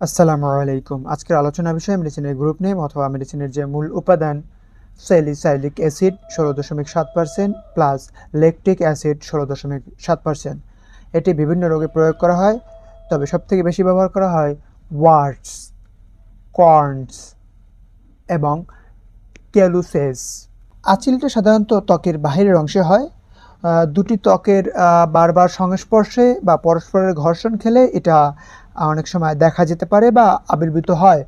আসসালামু আলাইকুম। আজকের আলোচনা বিষয় মেডিসিনের গ্রুপ নেম অথবা মেডিসিনের যে মূল উপাদান স্যালিসাইলিক অ্যাসিড ষোলো দশমিক সাত পার্সেন্ট প্লাস লেকটিক অ্যাসিড ষোলো দশমিক সাত পার্সেন্ট। এটি বিভিন্ন রোগে প্রয়োগ করা হয়, তবে সবথেকে বেশি ব্যবহার করা হয় ওয়ার্ডস কর্নস এবং ক্যালুসেস। আচিলটা সাধারণত ত্বকের বাহিরের অংশে হয় দুটি ত্বকের বারবার সংস্পর্শে বা পরস্পরের ঘর্ষণ খেলে এটা অনেক সময় দেখা যেতে পারে বা আবির্ভূত হয়।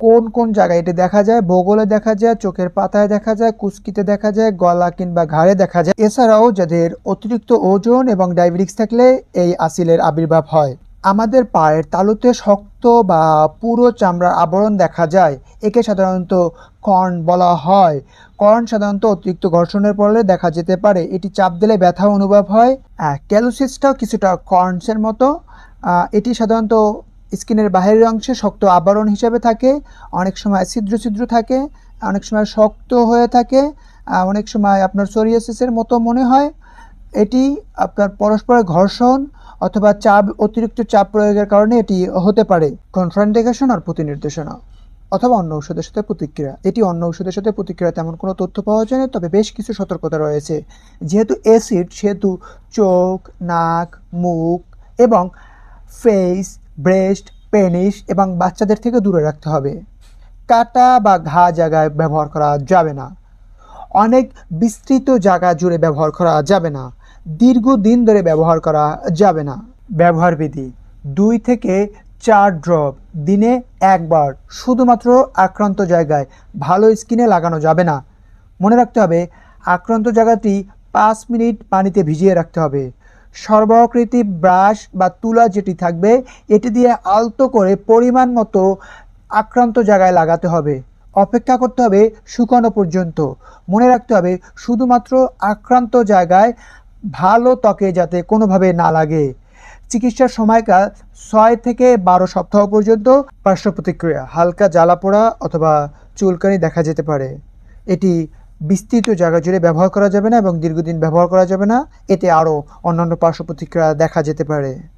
কোন কোন জায়গায় এটি দেখা যায়? বগলে দেখা যায়, চোখের পাতায় দেখা যায় কুস্কিতে দেখা যায়, গলা কিংবা ঘাড়ে দেখা যায়। এছাড়াও যাদের অতিরিক্ত ওজন এবং ডায়াবেটিক্স থাকলে এই আসিলের আবির্ভাব হয়। আমাদের পায়ের তালুতে শক্ত বা পুরো চামড়ার আবরণ দেখা যায়। একে সাধারণত কর্ন বলা হয়। কর্ন সাধারণত অতিরিক্ত ঘর্ষণের ফলে দেখা যেতে পারে, এটি চাপ দিলে ব্যথা অনুভব হয়। ক্যালোসিসটাও কিছুটা কর্নসের মতো। এটি সাধারণত স্কিনের বাইরের অংশে শক্ত আবরণ হিসেবে থাকে, অনেক সময় ছিদ্র ছিদ্র থাকে, অনেক সময় শক্ত হয়ে থাকে অনেক সময় আপনার সোরিয়াসিসের মতো মনে হয়। এটি আপনার পরস্পরের ঘর্ষণ অথবা চাপ, অতিরিক্ত চাপ প্রয়োগের কারণে এটি হতে পারে কনফ্রান্টেশন আর প্রতিনির্দেশনা, অথবা অন্য ঔষধের সাথে প্রতিক্রিয়া। এটি অন্য ঔষধের সাথে প্রতিক্রিয়া তেমন কোনো তথ্য পাওয়া যায় না, তবে বেশ কিছু সতর্কতা রয়েছে। যেহেতু অ্যাসিড, সেহেতু চোখ, নাক, মুখ এবং ফেস, ব্রেস্ট, পেনিস এবং বাচ্চাদের থেকে দূরে রাখতে হবে। কাটা বা ঘা জায়গায় ব্যবহার করা যাবে না। অনেক বিস্তৃত জায়গা জুড়ে ব্যবহার করা যাবে না। দীর্ঘদিন ধরে ব্যবহার করা যাবে না। ব্যবহার বিধি দুই থেকে চার ড্রপ দিনে একবার শুধুমাত্র আক্রান্ত জায়গায় ভালো স্কিনে লাগানো যাবে না। মনে রাখতে হবে, আক্রান্ত জায়গাটি পাঁচ মিনিট পানিতে ভিজিয়ে রাখতে হবে। সর্বকৃতি ব্রাশ বা তুলা যেটি থাকবে, এটি দিয়ে আলতো করে পরিমাণ মতো আক্রান্ত জায়গায় লাগাতে হবে। অপেক্ষা করতে হবে শুকানো পর্যন্ত। মনে রাখতে হবে, শুধুমাত্র আক্রান্ত জায়গায় ভালো ত্বকে যাতে কোনোভাবে না লাগে। চিকিৎসার সময়কাল ছয় থেকে বারো সপ্তাহ পর্যন্ত পার্শ্ব প্রতিক্রিয়া, হালকা জ্বালা পোড়া অথবা চুলকানি দেখা যেতে পারে। এটি বিস্তৃত জায়গা জুড়ে ব্যবহার করা যাবে না এবং দীর্ঘদিন ব্যবহার করা যাবে না। এতে আরও অন্যান্য পার্শ্ব প্রতিক্রিয়া দেখা যেতে পারে।